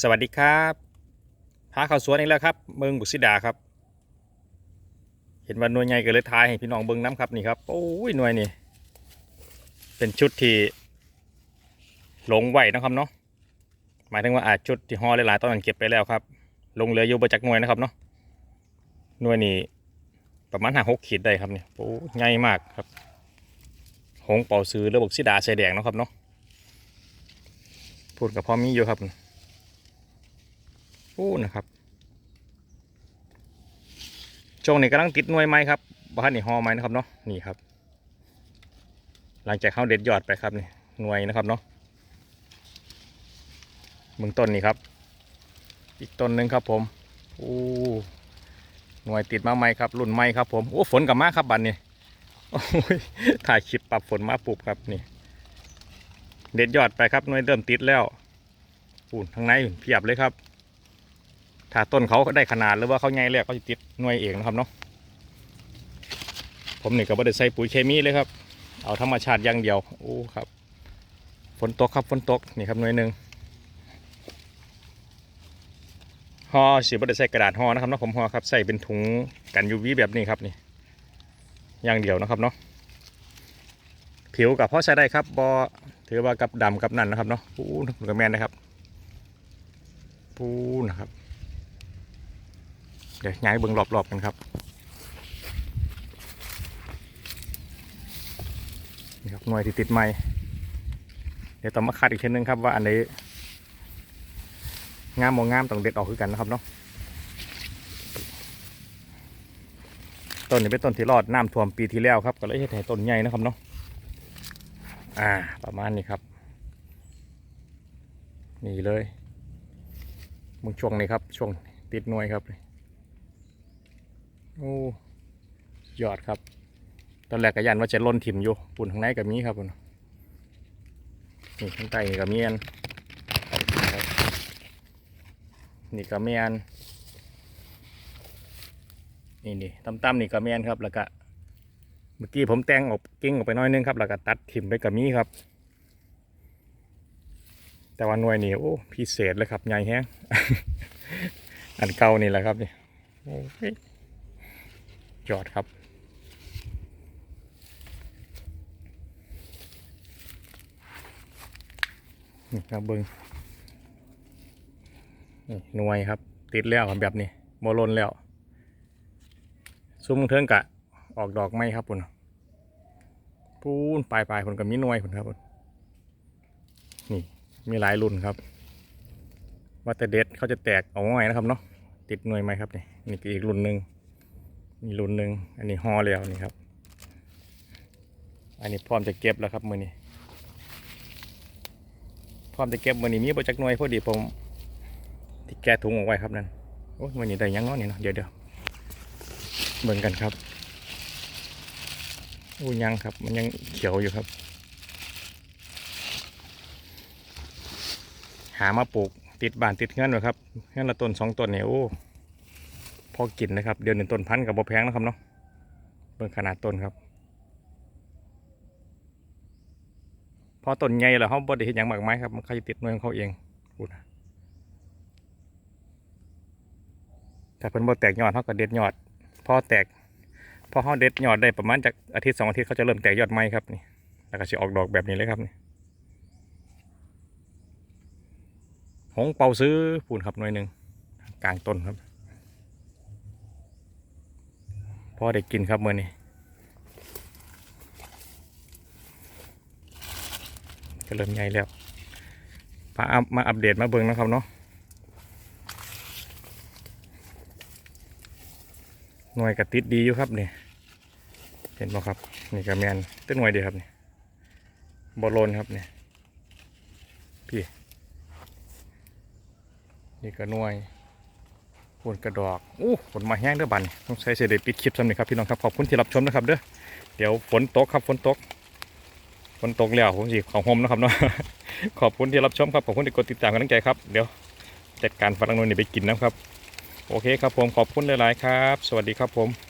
สวัสดีครับพาเข้าสวนอีกแล้วครับ เมืองบุษดาครับ เห็นว่าหน่วยใหญ่ก็เลยทายให้พี่น้องเบิ่งน้ำครับนี่ครับโอ้ยหน่วยนี่เป็นชุดที่หลงไหวนะครับเนาะหมายถึงว่าอาจชุดที่ห่อหลายๆตอนนั้นเก็บไปแล้วครับ ลงเหลืออยู่ประจักหน่วยนะครับเนาะหน่วยนี่ประมาณห้าหกขีดได้ครับเนี่ยโอ้ใหญ่มากครับ หงเป่าซื้อระบบสีดาใส่แดงนะครับเนาะพูดกับพ่อมีอยู่ครับ พูดนะครับ ช่วงนี้กำลังติดหน่วยไม้ครับบ้านนี่ห่อไม้นะครับเนาะนี่ครับ หลังจากเขาเด็ดยอดไปครับนี่หน่วยนะครับเนาะเบื้องต้นนี่ครับ อีกต้นหนึ่งครับผมโอ้หน่วยติดมาไม้ครับ รุ่นไม้ครับผมโอ้ฝนกับมาครับบันนี้โอ้ยถ่ายคลิปปรับฝนมาปุบครับนี่ เด็ดยอดไปครับหน่วยเริ่มติดแล้วปูนทางในเพียบเลยครับ ถ้าต้นเขาได้ขนาดหรือว่าเขาใหญ่แล้วเขาจะติดหน่วยเองนะครับเนาะผมนี่ก็ไม่ได้ใส่ปุ๋ยเคมีเลยครับ เอาธรรมชาติอย่างเดียวโอ้ครับฝนตกครับฝนตกนี่ครับหน่วยหนึ่งห่อสีบ่ได้ใส่กระดาษห่อนะครับเนาะผมห่อครับใส่เป็นถุงกันยูวีแบบนี้ครับนี่อย่างเดียวนะครับเนาะผิวกับพ่อใช้ได้ครับบอถือว่ากับดำกับนั่นนะครับเนาะปูนกับแมนนะครับปูนะครับ เดี๋ยวย้ายเบิ้งรอบๆกันครับนี่ครับหน่วยที่ติดไม้เดี๋ยวต้องมาคัดอีกทีนึงครับว่าอันไหนงามมองงามต้องเด็ดออกคือกันนะครับเนาะต้นนี้เป็นต้นที่รอดน้ำท่วมปีที่แล้วครับก็เลยเฮ็ดให้ต้นใหญ่นะครับเนาะอ่าประมาณนี้ครับนี่เลยมึงช่วงนี้ครับช่วงติดหน่วยครับ โอ้ยอดครับ ตอนแรกก็ยันว่าจะล่นถิ่มอยู่ปุ่นข้างในกับมีครับปุ่นนี่ข้างใต้กับมีอันนี่กับมีอันนี่นี่ตั้มๆนี่ก็แมนครับแล้วก็เมื่อกี้ผมแต่งออกกิ้งออกไปน้อยนึงครับแล้วก็ตัดถิ่มไปกับมีครับ แต่ว่าหน่วยนี่โอ้พิเศษเลยครับใหญ่แฮงอันเก่านี่แหละครับนี่โอ้ ยอดครับ นี่ครับเบิงนี่หน่วยครับ ติดแล้วครับแบบนี้โมลนแล้วซุ้มเทิงกะ ออกดอกไม้ครับปุ่นปูนปลายปลายผลกับมีหน่วยผลครับพุ่นนี่มีหลายรุ่นครับว่าแต่เด็ดเขาจะแตกเอาง่ายนะครับเนาะติดหน่วยไหมครับนี่นี่ก็อีกรุ่นหนึ่ง มีรุ่นหนึ่งอันนี้ห่อแล้วนี่ครับ อันนี้พร้อมจะเก็บแล้วครับมือนี้พร้อมจะเก็บมือนี้มีประจักหน่วยพอดีผมที่แกะถุงออกไว้ครับนั่นโอ้มือนี้ได้ยังเนาะนี่เนาะเดี๋ยวเดี๋ยวเบิ่งกันครับอู้ยังครับ มันยังเขียวอยู่ครับ หามาปลูกติดบ้านติดเงื่อนไว้ครับเงื่อนละต้นสองต้นเนี่ยโอ้ อกินนะครับ เดือนหนึ่งต้นพันกับบ่แพงนะครับเนาะเบิ่งขนาดต้นครับ พอต้นใหญ่แล้วเขาบดเห็นอย่างมากมายครับ มันเขาจะติดหน่วยของเขาเองพูดนะถ้าเพิ่นบ่แตกยอดเขาก็เด็ดยอด พอแตก พอเขาเด็ดยอดได้ประมาณจากอาทิตย์สองอาทิตย์เขาจะเริ่มแตกยอดไม้ครับนี่ แล้วก็จะออกดอกแบบนี้เลยครับนี่หงเป่าซื้อปูนครับหน่วยหนึ่งกลางต้นครับ พอได้กินครับมื่อนี้ก็เริ่มใหญ่แล้วมาอัพมาอัปเดตมาเบิ่งนะครับเนาะหน่วยกระติดดีอยู่ครับเนี่ยเห็นบ่ครับนี่กระแมนต้นหน่วยดีครับเนี่ยบอลลนครับเนี่ยพี่นี่ก็หน่วย ผลกระดอกอู้ฝนมาแห้งเด้อบันต้องใช้เสด็ปิดคลิปซ้ำนี่ครับพี่น้องครับขอบคุณที่รับชมนะครับเด้อเดี๋ยวฝนตกครับฝนตกฝนตกแล้วผมสิของโฮมนะครับเนาะขอบคุณที่รับชมครับขอบคุณที่กดติดตามกันตั้งใจครับเดี๋ยวจัดการฟังนนนี่ไปกินนะครับ โอเคครับผมขอบคุณหลาย ๆ ครับ สวัสดีครับผม